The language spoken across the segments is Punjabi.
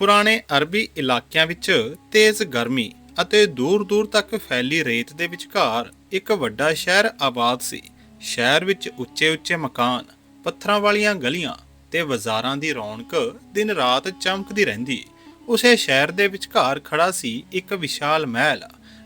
ਪੁਰਾਣੇ ਅਰਬੀ ਇਲਾਕਿਆਂ ਵਿੱਚ ਤੇਜ਼ ਗਰਮੀ ਅਤੇ ਦੂਰ-ਦੂਰ ਤੱਕ ਫੈਲੀ ਰੇਤ ਦੇ ਵਿਚਕਾਰ ਇੱਕ ਵੱਡਾ ਸ਼ਹਿਰ ਆਬਾਦ ਸੀ। ਸ਼ਹਿਰ ਵਿੱਚ ਉੱਚੇ-ਉੱਚੇ ਮਕਾਨ, ਪੱਥਰਾਂ ਵਾਲੀਆਂ ਗਲੀਆਂ ਤੇ ਬਾਜ਼ਾਰਾਂ ਦੀ ਰੌਣਕ ਦਿਨ ਰਾਤ ਚਮਕਦੀ ਰਹਿੰਦੀ। ਉਸੇ ਸ਼ਹਿਰ ਦੇ ਵਿਚਕਾਰ ਖੜਾ ਸੀ ਇੱਕ ਵਿਸ਼ਾਲ ਮਹਿਲ,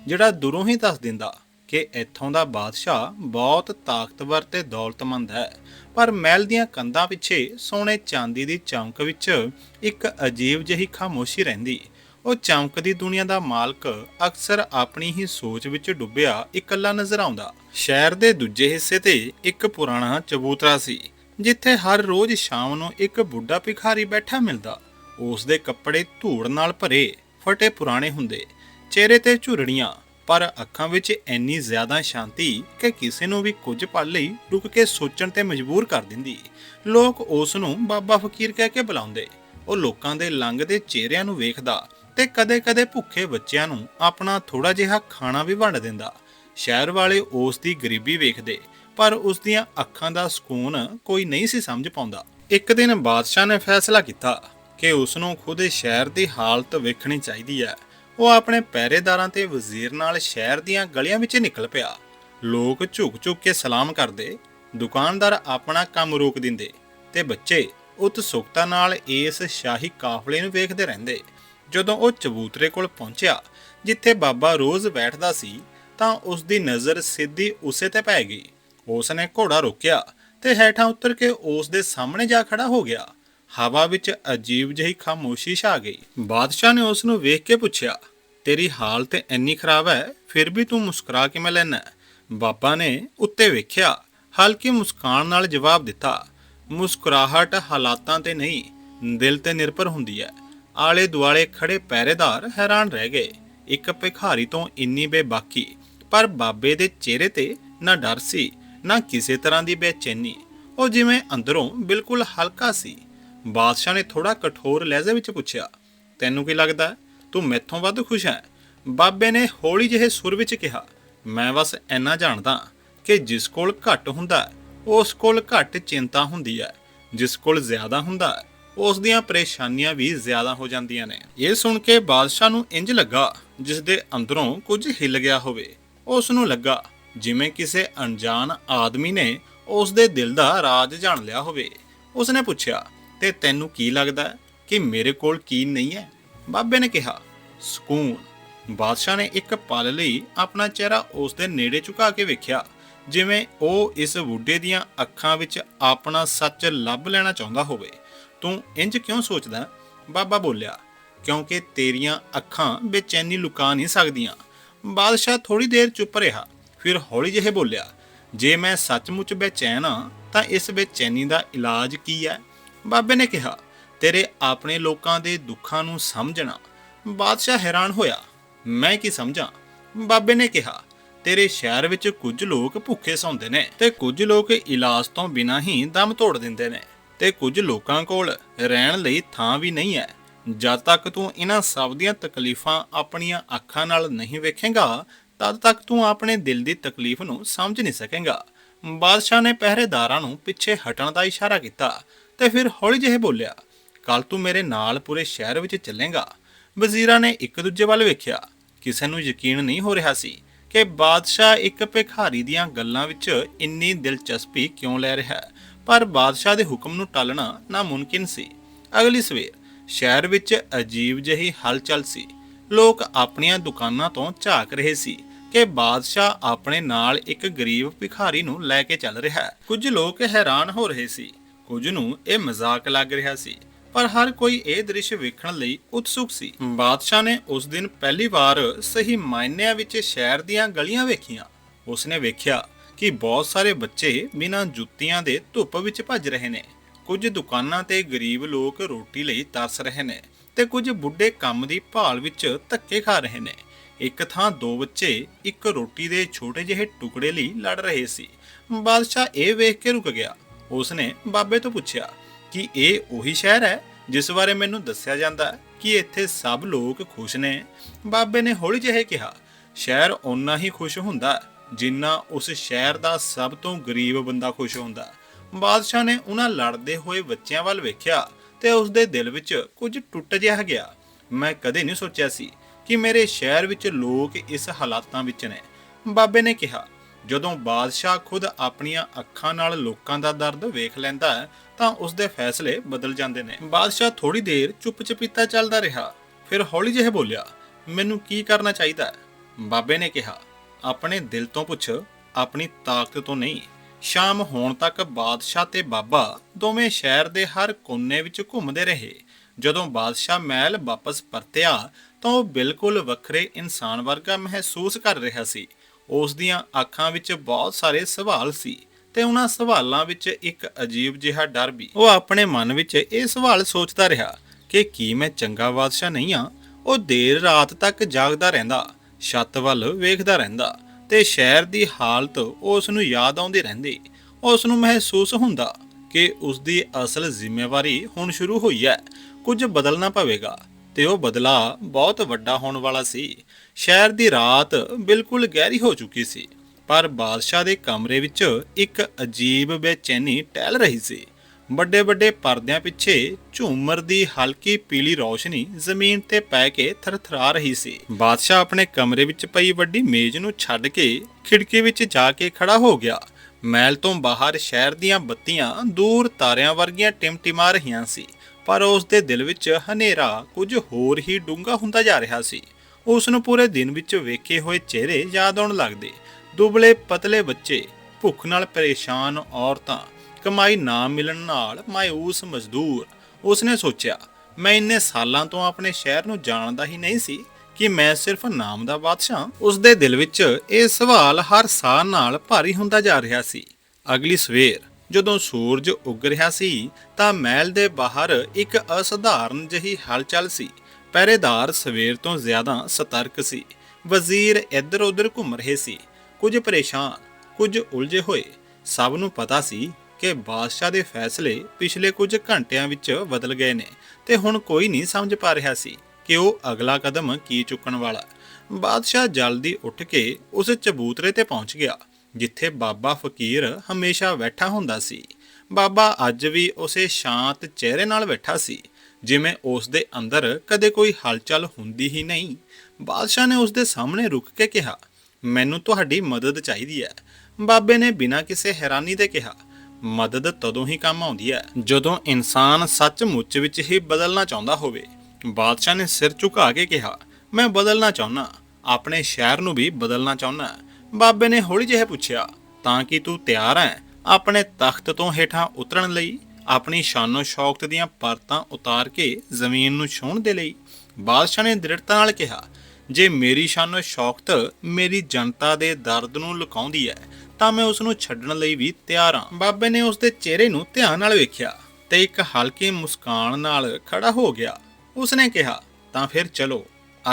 ਜਿਹੜਾ ਦੂਰੋਂ ਹੀ ਦੱਸ ਦਿੰਦਾ ਕਿ ਇੱਥੋਂ ਦਾ ਬਾਦਸ਼ਾਹ ਬਹੁਤ ਤਾਕਤਵਰ ਤੇ ਦੌਲਤਮੰਦ ਹੈ। ਪਰ ਮਹਿਲ ਦੀਆਂ ਕੰਧਾਂ ਪਿੱਛੇ ਸੋਨੇ ਚਾਂਦੀ ਦੀ ਚਮਕ ਵਿੱਚ ਇੱਕ ਅਜੀਬ ਜਿਹੀ ਖਾਮੋਸ਼ੀ ਰਹਿੰਦੀ। ਉਹ ਚਮਕਦੀ ਦੁਨੀਆ ਦਾ ਮਾਲਕ ਅਕਸਰ ਆਪਣੀ ਹੀ ਸੋਚ ਵਿੱਚ ਡੁੱਬਿਆ ਇਕੱਲਾ ਨਜ਼ਰ ਆਉਂਦਾ। ਸ਼ਹਿਰ ਦੇ ਦੂਜੇ ਹਿੱਸੇ ਤੇ ਇੱਕ ਪੁਰਾਣਾ ਚਬੂਤਰਾ ਸੀ, ਜਿੱਥੇ ਹਰ ਰੋਜ਼ ਸ਼ਾਮ ਨੂੰ ਇੱਕ ਬੁੱਢਾ ਭਿਖਾਰੀ ਬੈਠਾ ਮਿਲਦਾ। ਉਸ ਦੇ ਕੱਪੜੇ ਧੂੜ ਨਾਲ ਭਰੇ, ਫਟੇ ਪੁਰਾਣੇ ਹੁੰਦੇ। ਚਿਹਰੇ ਤੇ ਝੁਰੜੀਆਂ ਪਰ ਅੱਖਾਂ ਵਿੱਚ ਇੰਨੀ ਜ਼ਿਆਦਾ ਸ਼ਾਂਤੀ ਕਿ ਕਿਸੇ ਨੂੰ ਵੀ ਕੁਝ ਪਲ ਲਈ ਰੁਕ ਕੇ ਸੋਚਣ ਤੇ ਮਜਬੂਰ ਕਰ ਦਿੰਦੀ। ਲੋਕ ਉਸ ਨੂੰ ਬਾਬਾ ਫਕੀਰ ਕਹਿ ਕੇ ਬੁਲਾਉਂਦੇ। ਉਹ ਲੋਕਾਂ ਦੇ ਲੰਘਦੇ ਚਿਹਰਿਆਂ ਨੂੰ ਵੇਖਦਾ ਤੇ ਕਦੇ-ਕਦੇ ਭੁੱਖੇ ਬੱਚਿਆਂ ਨੂੰ ਆਪਣਾ ਥੋੜਾ ਜਿਹਾ ਖਾਣਾ ਵੀ ਵੰਡ ਦਿੰਦਾ। ਸ਼ਹਿਰ ਵਾਲੇ ਉਸ ਦੀ ਗਰੀਬੀ ਵੇਖਦੇ, ਪਰ ਉਸ ਦੀਆਂ ਅੱਖਾਂ ਦਾ ਸਕੂਨ ਕੋਈ ਨਹੀਂ ਸੀ ਸਮਝ ਪਾਉਂਦਾ। ਇੱਕ ਦਿਨ ਬਾਦਸ਼ਾਹ ਨੇ ਫੈਸਲਾ ਕੀਤਾ ਕਿ ਉਸ ਨੂੰ ਖੁਦ ਸ਼ਹਿਰ ਦੀ ਹਾਲਤ ਵੇਖਣੀ ਚਾਹੀਦੀ ਹੈ। ਉਹ ਆਪਣੇ ਪਹਿਰੇਦਾਰਾਂ ਤੇ ਵਜ਼ੀਰ ਨਾਲ ਸ਼ਹਿਰ ਦੀਆਂ ਗਲੀਆਂ ਵਿੱਚ ਨਿਕਲ ਪਿਆ। ਲੋਕ ਝੁਕ-ਝੁਕ ਕੇ ਸਲਾਮ ਕਰਦੇ, ਦੁਕਾਨਦਾਰ ਆਪਣਾ ਕੰਮ ਰੋਕ ਦਿੰਦੇ ਤੇ ਬੱਚੇ ਉਤਸੁਕਤਾ ਨਾਲ ਇਸ ਸ਼ਾਹੀ ਕਾਫਲੇ ਨੂੰ ਵੇਖਦੇ ਰਹਿੰਦੇ। ਜਦੋਂ ਉਹ ਚਬੂਤਰੇ ਕੋਲ ਪਹੁੰਚਿਆ, ਜਿੱਥੇ ਬਾਬਾ ਰੋਜ਼ ਬੈਠਦਾ ਸੀ, ਤਾਂ ਉਸ ਦੀ ਨਜ਼ਰ ਸਿੱਧੀ ਉਸੇ ਤੇ ਪੈ ਗਈ। ਉਸ ਨੇ ਘੋੜਾ ਰੋਕਿਆ ਤੇ ਹੇਠਾਂ ਉਤਰ ਕੇ ਉਸ ਦੇ ਸਾਹਮਣੇ ਜਾ ਖੜਾ ਹੋ ਗਿਆ। ਹਵਾ ਵਿੱਚ ਅਜੀਬ ਜਿਹੀ ਖਾਮੋਸ਼ੀ ਛਾ ਗਈ। ਬਾਦਸ਼ਾਹ ਨੇ ਉਸ ਨੂੰ ਵੇਖ ਕੇ ਪੁੱਛਿਆ, ਤੇਰੀ ਹਾਲਤ ਇੰਨੀ ਖਰਾਬ ਹੈ, ਫਿਰ ਵੀ ਤੂੰ ਮੁਸਕਰਾ ਕਿਵੇਂ ਲੈਣਾ ਬਾਬਾ ਨੇ ਉੱਤੇ ਵੇਖਿਆ, ਹਲਕੀ ਮੁਸਕਾਨ ਨਾਲ ਜਵਾਬ ਦਿੱਤਾ, ਮੁਸਕਰਾਹਟ ਹਾਲਾਤਾਂ ਤੇ ਨਹੀਂ, ਦਿਲ ਤੇ ਨਿਰਭਰ ਹੁੰਦੀ ਹੈ। ਆਲੇ ਦੁਆਲੇ ਖੜੇ ਪਹਿਰੇਦਾਰ ਹੈਰਾਨ ਰਹਿ ਗਏ। ਇੱਕ ਭਿਖਾਰੀ ਤੋਂ ਇੰਨੀ ਬੇਬਾਕੀ, ਪਰ ਬਾਬੇ ਦੇ ਚਿਹਰੇ ਤੇ ਨਾ ਡਰ ਸੀ, ਨਾ ਕਿਸੇ ਤਰ੍ਹਾਂ ਦੀ ਬੇਚੈਨੀ। ਉਹ ਜਿਵੇਂ ਅੰਦਰੋਂ ਬਿਲਕੁਲ ਹਲਕਾ ਸੀ। ਬਾਦਸ਼ਾਹ ਨੇ ਥੋੜਾ ਕਠੋਰ ਲਹਿਜ਼ੇ ਵਿੱਚ ਪੁੱਛਿਆ ਤੈਨੂੰ ਕੀ ਲੱਗਦਾ? ਤੂੰ ਮੈਥੋਂ ਵੱਧ ਖੁਸ਼ ਹੈ? ਬਾਬੇ ਨੇ ਹੌਲੀ ਜਿਹੇ ਸੁਰ ਵਿੱਚ ਕਿਹਾ ਮੈਂ ਬਸ ਇੰਨਾ ਜਾਣਦਾ ਕਿ ਜਿਸ ਕੋਲ ਘੱਟ ਹੁੰਦਾ ਹੈ, ਉਸ ਕੋਲ ਘੱਟ ਚਿੰਤਾ ਹੁੰਦੀ ਹੈ। ਜਿਸ ਕੋਲ ਜ਼ਿਆਦਾ ਹੁੰਦਾ ਉਸ ਦੀਆਂ ਪਰੇਸ਼ਾਨੀਆਂ ਵੀ ਜ਼ਿਆਦਾ ਹੋ ਜਾਂਦੀਆਂ ਨੇ। ਇਹ ਸੁਣ ਕੇ ਬਾਦਸ਼ਾਹ ਨੂੰ ਇੰਜ ਲੱਗਾ ਜਿਸ ਦੇ ਅੰਦਰੋਂ ਕੁਝ ਹਿੱਲ ਗਿਆ ਹੋਵੇ। ਉਸ ਨੂੰ ਲੱਗਾ ਜਿਵੇਂ ਕਿਸੇ ਅਣਜਾਣ ਆਦਮੀ ਨੇ ਉਸ ਦੇ ਦਿਲ ਦਾ ਰਾਜ ਜਾਣ ਲਿਆ ਹੋਵੇ। ਉਸ ਨੇ ਪੁੱਛਿਆ ਤੇ ਤੈਨੂੰ ਕੀ ਲੱਗਦਾ ਕਿ ਮੇਰੇ ਕੋਲ ਕੀ ਨਹੀਂ ਹੈ? ਬਾਬੇ ਨੇ ਕਿਹਾ, ਸਕੂਨ। ਬਾਦਸ਼ਾਹ ਨੇ ਇੱਕ ਪਲ ਲਈ ਆਪਣਾ ਚਿਹਰਾ ਉਸ ਦੇ ਨੇੜੇ ਝੁਕਾ ਕੇ ਵੇਖਿਆ, ਜਿਵੇਂ ਉਹ ਇਸ ਬੁੱਢੇ ਦੀਆਂ ਅੱਖਾਂ ਵਿੱਚ ਆਪਣਾ ਸੱਚ ਲੱਭ ਲੈਣਾ ਚਾਹੁੰਦਾ ਹੋਵੇ। ਤੂੰ ਇੰਜ ਕਿਉਂ ਸੋਚਦਾ ਬਾਬਾ ਬੋਲਿਆ, ਕਿਉਂਕਿ ਤੇਰੀਆਂ ਅੱਖਾਂ ਬੇਚੈਨੀ ਲੁਕਾ ਨਹੀਂ ਸਕਦੀਆਂ। ਬਾਦਸ਼ਾਹ ਥੋੜੀ ਦੇਰ ਚੁੱਪ ਰਿਹਾ, ਫਿਰ ਹੌਲੀ ਜਿਹੇ ਬੋਲਿਆ, ਜੇ ਮੈਂ ਸੱਚਮੁੱਚ ਬੇਚੈਨ ਹਾਂ, ਤਾਂ ਇਸ ਬੇਚੈਨੀ ਦਾ ਇਲਾਜ ਕੀ ਹੈ? ਬਾਬੇ ਨੇ ਕਿਹਾ, ਤੇਰੇ ਆਪਣੇ ਲੋਕਾਂ ਦੇ ਦੁੱਖਾਂ ਨੂੰ ਸਮਝਣਾ। ਬਾਦਸ਼ਾਹ ਹੈਰਾਨ ਹੋਇਆ, ਮੈਂ ਕੀ ਸਮਝਾਂ? ਬਾਬੇ ਨੇ ਕਿਹਾ, ਤੇਰੇ ਸ਼ਹਿਰ ਵਿੱਚ ਕੁਝ ਲੋਕ ਭੁੱਖੇ ਸੌਂਦੇ ਨੇ ਤੇ ਕੁਝ ਲੋਕ ਇਲਾਜ ਤੋਂ ਬਿਨਾਂ ਹੀ ਦਮ ਤੋੜ ਦਿੰਦੇ ਨੇ ਤੇ ਕੁਝ ਲੋਕਾਂ ਕੋਲ ਰਹਿਣ ਲਈ ਥਾਂ ਵੀ ਨਹੀਂ ਹੈ। ਜਦ ਤੱਕ ਤੂੰ ਇਹਨਾਂ ਸਭ ਦੀਆਂ ਤਕਲੀਫਾਂ ਆਪਣੀਆਂ ਅੱਖਾਂ ਨਾਲ ਨਹੀਂ ਵੇਖੇਂਗਾ, ਤਦ ਤੱਕ ਤੂੰ ਆਪਣੇ ਦਿਲ ਦੀ ਤਕਲੀਫ ਨੂੰ ਸਮਝ ਨਹੀਂ ਸਕੇਂਗਾ। ਬਾਦਸ਼ਾਹ ਨੇ ਪਹਿਰੇਦਾਰਾਂ ਨੂੰ ਪਿੱਛੇ ਹਟਣ ਦਾ ਇਸ਼ਾਰਾ ਕੀਤਾ। ਤੇ ਫਿਰ ਹੌਲੀ ਜਿਹੇ ਬੋਲਿਆ, ਕੱਲ ਤੂੰ ਮੇਰੇ ਨਾਲ ਪੂਰੇ ਸ਼ਹਿਰ ਵਿੱਚ ਚੱਲੇਗਾ। ਵਜ਼ੀਰਾਂ ਨੇ ਇੱਕ ਦੂਜੇ ਵੱਲ ਵੇਖਿਆ, ਕਿਸੇ ਨੂੰ ਯਕੀਨ ਨਹੀਂ ਹੋ ਰਿਹਾ ਸੀ ਕਿ ਬਾਦਸ਼ਾਹ ਇੱਕ ਭਿਖਾਰੀ ਦੀਆਂ ਗੱਲਾਂ ਵਿੱਚ ਇੰਨੀ ਦਿਲਚਸਪੀ ਕਿਉਂ ਲੈ ਰਿਹਾ ਹੈ, ਪਰ ਬਾਦਸ਼ਾਹ ਦੇ ਹੁਕਮ ਨੂੰ ਟਾਲਣਾ ਨਾਮੁਮਕਿਨ ਸੀ। ਅਗਲੀ ਸਵੇਰ ਸ਼ਹਿਰ ਵਿੱਚ ਅਜੀਬ ਜਿਹੀ ਹਲਚਲ ਸੀ। ਲੋਕ ਆਪਣੀਆਂ ਦੁਕਾਨਾਂ ਤੋਂ ਝਾਕ ਰਹੇ ਸੀ ਕਿ ਬਾਦਸ਼ਾਹ ਆਪਣੇ ਨਾਲ ਇੱਕ ਗਰੀਬ ਭਿਖਾਰੀ ਨੂੰ ਲੈ ਕੇ ਚੱਲ ਰਿਹਾ ਹੈ। ਕੁਝ ਲੋਕ ਹੈਰਾਨ ਹੋ ਰਹੇ ਸੀ। ਕੁਝ ਨੂੰ ਇਹ ਮਜ਼ਾਕ ਲੱਗ ਰਿਹਾ ਸੀ, ਪਰ ਹਰ ਕੋਈ ਇਹ ਦ੍ਰਿਸ਼ ਵੇਖਣ ਲਈ ਉਤਸੁਕ ਸੀ। ਬਾਦਸ਼ਾਹ ਨੇ ਉਸ ਦਿਨ ਪਹਿਲੀ ਵਾਰ ਸਹੀ ਮਾਇਨਿਆਂ ਵਿੱਚ ਸ਼ਹਿਰ ਦੀਆਂ ਗਲੀਆਂ ਵੇਖੀਆਂ। ਉਸਨੇ ਵੇਖਿਆ ਕਿ ਬਹੁਤ ਸਾਰੇ ਬੱਚੇ ਬਿਨਾਂ ਜੁੱਤੀਆਂ ਦੇ ਧੁੱਪ ਵਿੱਚ ਭੱਜ ਰਹੇ ਨੇ। ਕੁਝ ਦੁਕਾਨਾਂ ਤੇ ਗਰੀਬ ਲੋਕ ਰੋਟੀ ਲਈ ਤਰਸ ਰਹੇ ਨੇ ਤੇ ਕੁਝ ਬੁੱਢੇ ਕੰਮ ਦੀ ਭਾਲ ਵਿੱਚ ਧੱਕੇ ਖਾ ਰਹੇ ਨੇ। ਇੱਕ ਥਾਂ ਦੋ ਬੱਚੇ ਇੱਕ ਰੋਟੀ ਦੇ ਛੋਟੇ ਜਿਹੇ ਟੁਕੜੇ ਲਈ ਲੜ ਰਹੇ ਸੀ। ਬਾਦਸ਼ਾਹ ਇਹ ਵੇਖ ਕੇ ਰੁਕ ਗਿਆ। ਉਸਨੇ ਬਾਬੇ ਤੋਂ ਪੁੱਛਿਆ ਕਿ ਇਹ ਉਹੀ ਸ਼ਹਿਰ ਹੈ ਜਿਸ ਬਾਰੇ ਮੈਨੂੰ ਦੱਸਿਆ ਜਾਂਦਾ ਕਿ ਇੱਥੇ ਸਭ ਲੋਕ ਖੁਸ਼ ਨੇ। ਬਾਬੇ ਨੇ ਹੌਲੀ ਜਿਹੇ ਕਿਹਾ, ਸ਼ਹਿਰ ਓਨਾ ਹੀ ਖੁਸ਼ ਹੁੰਦਾ ਜਿੰਨਾ ਉਸ ਸ਼ਹਿਰ ਦਾ ਸਭ ਤੋਂ ਗਰੀਬ ਬੰਦਾ ਖੁਸ਼ ਹੁੰਦਾ ਬਾਦਸ਼ਾਹ ਨੇ ਉਹਨਾਂ ਲੜਦੇ ਹੋਏ ਬੱਚਿਆਂ ਵੱਲ ਵੇਖਿਆ ਤੇ ਉਸ ਦੇ ਦਿਲ ਵਿੱਚ ਕੁਝ ਟੁੱਟ ਜਿਹਾ ਗਿਆ। ਮੈਂ ਕਦੇ ਨਹੀਂ ਸੋਚਿਆ ਸੀ ਕਿ ਮੇਰੇ ਸ਼ਹਿਰ ਵਿੱਚ ਲੋਕ ਇਸ ਹਾਲਾਤਾਂ ਵਿੱਚ ਨੇ। ਬਾਬੇ ਨੇ ਕਿਹਾ ਜਦੋਂ ਬਾਦਸ਼ਾਹ ਖੁਦ ਆਪਣੀਆਂ ਅੱਖਾਂ ਨਾਲ ਲੋਕਾਂ ਦਾ ਦਰਦ ਵੇਖ ਲੈਂਦਾ ਹੈ, ਤਾਂ ਉਸ ਦੇ ਫੈਸਲੇ ਬਦਲ ਜਾਂਦੇ ਨੇ। ਬਾਦਸ਼ਾਹ ਥੋੜੀ ਦੇਰ ਚੁੱਪ-ਚਪੀਤਾ ਚੱਲਦਾ ਰਿਹਾ, ਫਿਰ ਹੌਲੀ ਜਿਹੇ ਬੋਲਿਆ, ਮੈਨੂੰ ਕੀ ਕਰਨਾ ਚਾਹੀਦਾ ਹੈ? ਬਾਬੇ ਨੇ ਕਿਹਾ, ਆਪਣੇ ਦਿਲ ਤੋਂ ਪੁੱਛ, ਆਪਣੀ ਤਾਕਤ ਤੋਂ ਨਹੀਂ। ਸ਼ਾਮ ਹੋਣ ਤੱਕ ਬਾਦਸ਼ਾਹ ਤੇ ਬਾਬਾ ਦੋਵੇਂ ਸ਼ਹਿਰ ਦੇ ਹਰ ਕੋਨੇ ਵਿੱਚ ਘੁੰਮਦੇ ਰਹੇ। ਜਦੋਂ ਬਾਦਸ਼ਾਹ ਮਹਿਲ ਵਾਪਸ ਪਰਤਿਆ, ਤਾਂ ਉਹ ਬਿਲਕੁਲ ਵੱਖਰੇ ਇਨਸਾਨ ਵਰਗਾ ਮਹਿਸੂਸ ਕਰ ਰਿਹਾ ਸੀ। ਉਸ ਦੀਆਂ ਅੱਖਾਂ ਵਿੱਚ ਬਹੁਤ ਸਾਰੇ ਸਵਾਲ ਸੀ ਤੇ ਉਹਨਾਂ ਸਵਾਲਾਂ ਵਿੱਚ ਇੱਕ ਅਜੀਬ ਜਿਹਾ ਡਰ ਵੀ। ਉਹ ਆਪਣੇ ਮਨ ਵਿੱਚ ਇਹ ਸਵਾਲ ਸੋਚਦਾ ਰਿਹਾ ਕਿ ਕੀ ਮੈਂ ਚੰਗਾ ਬਾਦਸ਼ਾਹ ਨਹੀਂ ਹਾਂ? ਉਹ ਦੇਰ ਰਾਤ ਤੱਕ ਜਾਗਦਾ ਰਹਿੰਦਾ, ਛੱਤ ਵੱਲ ਵੇਖਦਾ ਰਹਿੰਦਾ ਤੇ ਸ਼ਹਿਰ ਦੀ ਹਾਲਤ ਉਸ ਨੂੰ ਯਾਦ ਆਉਂਦੀ ਰਹਿੰਦੀ। ਉਸ ਨੂੰ ਮਹਿਸੂਸ ਹੁੰਦਾ ਕਿ ਉਸ ਦੀ ਅਸਲ ਜ਼ਿੰਮੇਵਾਰੀ ਹੁਣ ਸ਼ੁਰੂ ਹੋਈ ਹੈ, ਕੁਝ ਬਦਲਣਾ ਪਵੇਗਾ। ਤੇ ਉਹ ਬਦਲਾ ਬਹੁਤ ਵੱਡਾ ਹੋਣ ਵਾਲਾ ਸੀ। ਸ਼ਹਿਰ ਦੀ ਰਾਤ ਬਿਲਕੁਲ ਗਹਿਰੀ ਹੋ ਚੁੱਕੀ ਸੀ, ਪਰ ਬਾਦਸ਼ਾਹ ਦੇ ਕਮਰੇ ਵਿੱਚ ਇੱਕ ਅਜੀਬ ਬੇਚੈਨੀ ਟਹਿਲ ਰਹੀ ਸੀ। ਵੱਡੇ ਵੱਡੇ ਪਰਦਿਆਂ ਪਿੱਛੇ ਝੂਮਰ ਦੀ ਹਲਕੀ ਪੀਲੀ ਰੌਸ਼ਨੀ ਜ਼ਮੀਨ ਤੇ ਪੈ ਕੇ ਥਰਥਰਾ ਰਹੀ ਸੀ। ਬਾਦਸ਼ਾਹ ਆਪਣੇ ਕਮਰੇ ਵਿੱਚ ਪਈ ਵੱਡੀ ਮੇਜ਼ ਨੂੰ ਛੱਡ ਕੇ ਖਿੜਕੀ ਵਿੱਚ ਜਾ ਕੇ ਖੜਾ ਹੋ ਗਿਆ। ਮਹਿਲ ਤੋਂ ਬਾਹਰ ਸ਼ਹਿਰ ਦੀਆਂ ਬੱਤੀਆਂ ਦੂਰ ਤਾਰਿਆਂ ਵਰਗੀਆਂ ਟਿਮਟਿਮਾ ਰਹੀਆਂ ਸੀ। ਪਰ ਉਸ ਦੇ ਦਿਲ ਵਿੱਚ ਹਨੇਰਾ ਕੁਝ ਹੋਰ ਹੀ ਡੂੰਘਾ ਹੁੰਦਾ ਜਾ ਰਿਹਾ ਸੀ। ਉਸ ਨੂੰ ਪੂਰੇ ਦਿਨ ਵਿੱਚ ਵੇਖੇ ਹੋਏ ਚਿਹਰੇ ਯਾਦ ਆਉਣ ਲੱਗਦੇ। ਦੁਬਲੇ ਪਤਲੇ ਬੱਚੇ, ਭੁੱਖ ਨਾਲ ਪਰੇਸ਼ਾਨ ਔਰਤਾਂ, ਕਮਾਈ ਨਾ ਮਿਲਣ ਨਾਲ ਮਾਇੂਸ ਮਜ਼ਦੂਰ। ਉਸਨੇ ਸੋਚਿਆ, ਮੈਂ ਇੰਨੇ ਸਾਲਾਂ ਤੋਂ ਆਪਣੇ ਸ਼ਹਿਰ ਨੂੰ ਜਾਣਦਾ ਹੀ ਨਹੀਂ ਸੀ ਕਿ ਮੈਂ ਸਿਰਫ ਨਾਮ ਦਾ ਬਾਦਸ਼ਾਹ ਉਸ ਦੇ ਦਿਲ ਵਿੱਚ ਇਹ ਸਵਾਲ ਹਰ ਸਾਹ ਨਾਲ ਭਾਰੀ ਹੁੰਦਾ ਜਾ ਰਿਹਾ ਸੀ। ਅਗਲੀ ਸਵੇਰ ਜਦੋਂ ਸੂਰਜ ਉੱਗ ਰਿਹਾ ਸੀ, ਤਾਂ ਮਹਿਲ ਦੇ ਬਾਹਰ ਇੱਕ ਅਸਧਾਰਨ ਜਿਹੀ ਹਲਚਲ ਸੀ। ਪਹਿਰੇਦਾਰ ਸਵੇਰ ਤੋਂ ਜ਼ਿਆਦਾ ਸਤਰਕ ਸੀ। ਵਜ਼ੀਰ ਇੱਧਰ-ਉੱਧਰ ਘੁੰਮ ਰਹੇ ਸੀ। ਕੁਝ ਪਰੇਸ਼ਾਨ, ਕੁਝ ਉਲਝੇ ਹੋਏ। ਸਭ ਨੂੰ ਪਤਾ ਸੀ ਕਿ ਬਾਦਸ਼ਾਹ ਦੇ ਫੈਸਲੇ ਪਿਛਲੇ ਕੁਝ ਘੰਟਿਆਂ ਵਿੱਚ ਬਦਲ ਗਏ ਨੇ ਤੇ ਹੁਣ ਕੋਈ ਨਹੀਂ ਸਮਝ ਪਾ ਰਿਹਾ ਸੀ ਕਿ ਉਹ ਅਗਲਾ ਕਦਮ ਕੀ ਚੁੱਕਣ ਵਾਲਾ। ਬਾਦਸ਼ਾਹ ਜਲਦੀ ਉੱਠ ਕੇ ਉਸ ਚਬੂਤਰੇ ਤੇ ਪਹੁੰਚ ਗਿਆ। ਜਿੱਥੇ ਬਾਬਾ ਫਕੀਰ ਹਮੇਸ਼ਾ ਬੈਠਾ ਹੁੰਦਾ ਸੀ। ਬਾਬਾ ਅੱਜ ਵੀ ਉਸੇ ਸ਼ਾਂਤ ਚਿਹਰੇ ਨਾਲ ਬੈਠਾ ਸੀ, ਜਿਵੇਂ ਉਸ ਦੇ ਅੰਦਰ ਕਦੇ ਕੋਈ ਹਲਚਲ ਹੁੰਦੀ ਹੀ ਨਹੀਂ। ਬਾਦਸ਼ਾਹ ਨੇ ਉਸ ਦੇ ਸਾਹਮਣੇ ਰੁਕ ਕੇ ਕਿਹਾ, ਮੈਨੂੰ ਤੁਹਾਡੀ ਮਦਦ ਚਾਹੀਦੀ ਹੈ। ਬਾਬੇ ਨੇ ਬਿਨਾਂ ਕਿਸੇ ਹੈਰਾਨੀ ਦੇ ਕਿਹਾ, ਮਦਦ ਤਦੋਂ ਹੀ ਕੰਮ ਆਉਂਦੀ ਹੈ, ਜਦੋਂ ਇਨਸਾਨ ਸੱਚਮੁੱਚ ਵਿੱਚ ਹੀ ਬਦਲਣਾ ਚਾਹੁੰਦਾ ਹੋਵੇ। ਬਾਦਸ਼ਾਹ ਨੇ ਸਿਰ ਝੁਕਾ ਕੇ ਕਿਹਾ, ਮੈਂ ਬਦਲਣਾ ਚਾਹੁੰਦਾ, ਆਪਣੇ ਸ਼ਹਿਰ ਨੂੰ ਵੀ ਬਦਲਣਾ ਚਾਹੁੰਦਾ। ਬਾਬੇ ਨੇ ਹੌਲੀ ਜਿਹੇ ਪੁੱਛਿਆ, ਤਾਂ ਕਿ ਤੂੰ ਤਿਆਰ ਹੈ ਆਪਣੇ ਤਖਤ ਤੋਂ ਹੇਠਾਂ ਉਤਰਨ ਲਈ, ਆਪਣੀ ਸ਼ਾਨੋ ਸ਼ੌਕਤ ਦੀਆਂ ਪਰਤਾਂ ਉਤਾਰ ਕੇ ਜ਼ਮੀਨ ਨੂੰ ਛੂਹਣ ਦੇ ਲਈ? ਬਾਦਸ਼ਾਹ ਨੇ ਦ੍ਰਿੜਤਾ ਨਾਲ ਕਿਹਾ, ਜੇ ਮੇਰੀ ਸ਼ਾਨੋ ਸ਼ੌਕਤ ਮੇਰੀ ਜਨਤਾ ਦੇ ਦਰਦ ਨੂੰ ਲੁਕਾਉਂਦੀ ਹੈ ਤਾਂ ਮੈਂ ਉਸ ਨੂੰ ਛੱਡਣ ਲਈ ਵੀ ਤਿਆਰ ਹਾਂ ਬਾਬੇ ਨੇ ਉਸ ਦੇ ਚਿਹਰੇ ਨੂੰ ਧਿਆਨ ਨਾਲ ਵੇਖਿਆ ਤੇ ਇੱਕ ਹਲਕੀ ਮੁਸਕਾਨ ਨਾਲ ਖੜਾ ਹੋ ਗਿਆ। ਉਸਨੇ ਕਿਹਾ, ਤਾਂ ਫਿਰ ਚਲੋ,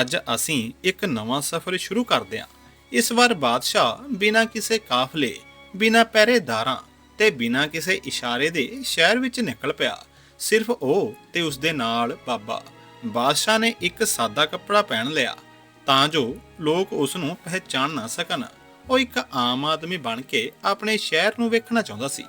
ਅੱਜ ਅਸੀਂ ਇੱਕ ਨਵਾਂ ਸਫ਼ਰ ਸ਼ੁਰੂ ਕਰਦੇ ਹਾਂ ਇਸ ਵਾਰ ਬਾਦਸ਼ਾਹ ਬਿਨਾਂ ਕਿਸੇ ਕਾਫਲੇ, ਬਿਨਾਂ ਪਹਿਰੇਦਾਰਾਂ ਤੇ ਬਿਨਾਂ ਕਿਸੇ ਇਸ਼ਾਰੇ ਦੇ ਸ਼ਹਿਰ ਵਿੱਚ ਨਿਕਲ ਪਿਆ। ਸਿਰਫ ਉਹ ਤੇ ਉਸ ਦੇ ਨਾਲ ਬਾਬਾ। ਬਾਦਸ਼ਾਹ ਨੇ ਇੱਕ ਸਾਦਾ ਕੱਪੜਾ ਪਹਿਨ ਲਿਆ ਤਾਂ ਜੋ ਲੋਕ ਉਸ ਨੂੰ ਪਹਿਚਾਨ ਨਾ ਸਕਣ। ਉਹ ਇੱਕ ਆਮ ਆਦਮੀ ਬਣ ਕੇ ਆਪਣੇ ਸ਼ਹਿਰ ਨੂੰ ਵੇਖਣਾ ਚਾਹੁੰਦਾ ਸੀ।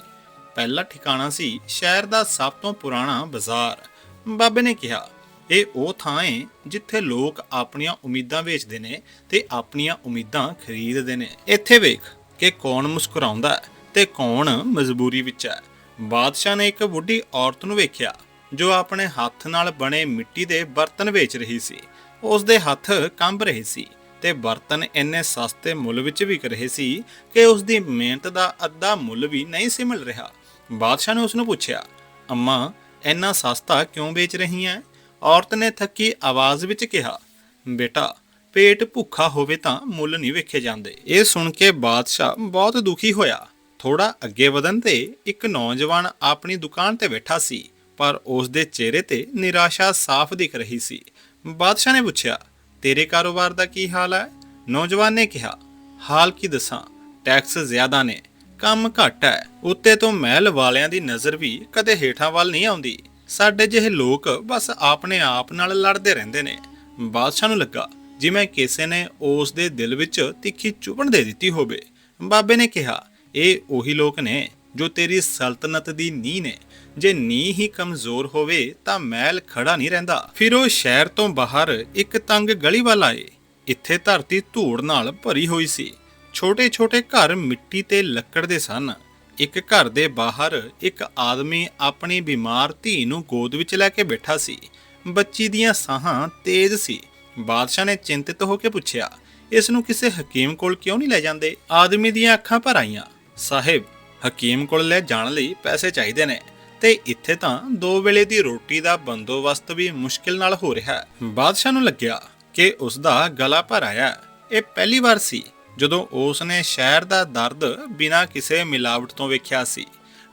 ਪਹਿਲਾ ਠਿਕਾਣਾ ਸੀ ਸ਼ਹਿਰ ਦਾ ਸਭ ਤੋਂ ਪੁਰਾਣਾ ਬਾਜ਼ਾਰ। ਬਾਬੇ ਨੇ ਕਿਹਾ ਇਹ ਉਹ ਥਾਂ ਹੈ ਜਿੱਥੇ ਲੋਕ ਆਪਣੀਆਂ ਉਮੀਦਾਂ ਵੇਚਦੇ ਨੇ ਤੇ ਆਪਣੀਆਂ ਉਮੀਦਾਂ ਖਰੀਦਦੇ ਨੇ। ਇੱਥੇ ਵੇਖ ਕਿ ਕੌਣ ਮੁਸਕਰਾਉਂਦਾ ਹੈ ਤੇ ਕੌਣ ਮਜਬੂਰੀ ਵਿੱਚ ਹੈ। ਬਾਦਸ਼ਾਹ ਨੇ ਇੱਕ ਬੁੱਢੀ ਔਰਤ ਨੂੰ ਵੇਖਿਆ, ਜੋ ਆਪਣੇ ਹੱਥ ਨਾਲ ਬਣੇ ਮਿੱਟੀ ਦੇ ਬਰਤਨ ਵੇਚ ਰਹੀ ਸੀ। ਉਸ ਦੇ ਹੱਥ ਕੰਬ ਰਹੇ ਸੀ ਤੇ ਬਰਤਨ ਇੰਨੇ ਸਸਤੇ ਮੁੱਲ ਵਿੱਚ ਵਿਕ ਰਹੇ ਸੀ ਕਿ ਉਸ ਦੀ ਮਿਹਨਤ ਦਾ ਅੱਧਾ ਮੁੱਲ ਵੀ ਨਹੀਂ ਸੀ ਮਿਲ ਰਿਹਾ। ਬਾਦਸ਼ਾਹ ਨੇ ਉਸ ਨੂੰ ਪੁੱਛਿਆ, ਅੰਮਾ, ਇੰਨਾ ਸਸਤਾ ਕਿਉਂ ਵੇਚ ਰਹੀ ਹੈ ਔਰਤ ਨੇ ਥੱਕੀ ਆਵਾਜ਼ ਵਿੱਚ ਕਿਹਾ, ਬੇਟਾ, ਪੇਟ ਭੁੱਖਾ ਹੋਵੇ ਤਾਂ ਮੁੱਲ ਨਹੀਂ ਵੇਖੇ ਜਾਂਦੇ। ਇਹ ਸੁਣ ਕੇ ਬਾਦਸ਼ਾਹ ਬਹੁਤ ਦੁਖੀ ਹੋਇਆ। ਥੋੜਾ ਅੱਗੇ ਵਧਣ ਤੇ ਇੱਕ ਨੌਜਵਾਨ ਆਪਣੀ ਦੁਕਾਨ ਤੇ ਬੈਠਾ ਸੀ, ਪਰ ਉਸ ਦੇ ਚਿਹਰੇ ਤੇ ਨਿਰਾਸ਼ਾ ਸਾਫ਼ ਦਿਖ ਰਹੀ ਸੀ। ਬਾਦਸ਼ਾਹ ਨੇ ਪੁੱਛਿਆ, ਤੇਰੇ ਕਾਰੋਬਾਰ ਦਾ ਕੀ ਹਾਲ ਹੈ? ਨੌਜਵਾਨ ਨੇ ਕਿਹਾ, ਹਾਲ ਕੀ ਦੱਸਾਂ, ਟੈਕਸ ਜ਼ਿਆਦਾ ਨੇ, ਕੰਮ ਘੱਟ ਹੈ, ਉੱਤੇ ਤੋਂ ਮਹਿਲ ਵਾਲਿਆਂ ਦੀ ਨਜ਼ਰ ਵੀ ਕਦੇ ਹੇਠਾਂ ਵੱਲ ਨਹੀਂ ਆਉਂਦੀ। ਸਾਡੇ ਜਿਹੇ ਲੋਕ ਬਸ ਆਪਣੇ ਆਪ ਨਾਲ ਲੜਦੇ ਰਹਿੰਦੇ ਨੇ। ਬਾਦਸ਼ਾਹ ਨੂੰ ਲੱਗਾ, ਜਿਵੇਂ ਕਿਸੇ ਨੇ ਉਸ ਦੇ ਦਿਲ ਵਿੱਚ ਤਿੱਖੀ ਚੁਭਣ ਦੇ ਦਿੱਤੀ ਹੋਵੇ। ਬਾਬੇ ਨੇ ਕਿਹਾ, ਇਹ ਉਹੀ ਲੋਕ ਨੇ ਜੋ ਤੇਰੀ ਸਲਤਨਤ ਦੀ ਨੀਂਹ ਨੇ। ਜੇ ਨੀਂਹ ਹੀ ਕਮਜ਼ੋਰ ਹੋਵੇ ਤਾਂ ਮਹਿਲ ਖੜਾ ਨਹੀਂ ਰਹਿੰਦਾ। ਫਿਰ ਉਹ ਸ਼ਹਿਰ ਤੋਂ ਬਾਹਰ ਇੱਕ ਤੰਗ ਗਲੀ ਵੱਲ ਆਏ। ਇੱਥੇ ਧਰਤੀ ਧੂੜ ਨਾਲ ਭਰੀ ਹੋਈ ਸੀ। ਛੋਟੇ-ਛੋਟੇ ਘਰ ਮਿੱਟੀ ਤੇ ਲੱਕੜ ਦੇ ਸਨ। ਇੱਕ ਘਰ ਦੇ ਬਾਹਰ ਇੱਕ ਆਦਮੀ ਆਪਣੀ ਬਿਮਾਰ ਧੀ ਨੂੰ ਗੋਦ ਵਿੱਚ ਲੈ ਕੇ ਬੈਠਾ ਸੀ। ਬੱਚੀ ਦੀਆਂ ਸਾਹਾਂ ਤੇਜ਼ ਸੀ। ਬਾਦਸ਼ਾਹ ਨੇ ਚਿੰਤਿਤ ਹੋ ਕੇ ਪੁੱਛਿਆ, ਇਸ ਨੂੰ ਕਿਸੇ ਹਕੀਮ ਕੋਲ ਕਿਉਂ ਨਹੀਂ ਲੈ ਜਾਂਦੇ? ਆਦਮੀ ਦੀਆਂ ਅੱਖਾਂ ਭਰ ਆਈਆਂ। ਸਾਹਿਬ, ਹਕੀਮ ਕੋਲ ਲੈ ਜਾਣ ਲਈ ਪੈਸੇ ਚਾਹੀਦੇ ਨੇ, ਤੇ ਇੱਥੇ ਤਾਂ ਦੋ ਵੇਲੇ ਦੀ ਰੋਟੀ ਦਾ ਬੰਦੋਬਸਤ ਵੀ ਮੁਸ਼ਕਿਲ ਨਾਲ ਹੋ ਰਿਹਾ ਹੈ। ਬਾਦਸ਼ਾਹ ਨੂੰ ਲੱਗਿਆ ਕਿ ਉਸ ਦਾ ਗਲਾ ਭਰ ਆਇਆ। ਹੈ। ਇਹ ਪਹਿਲੀ ਵਾਰ ਸੀ ਜਦੋਂ ਉਸ ਨੇ ਸ਼ਹਿਰ ਦਾ ਦਰਦ ਬਿਨਾਂ ਕਿਸੇ ਮਿਲਾਵਟ ਤੋਂ ਵੇਖਿਆ ਸੀ,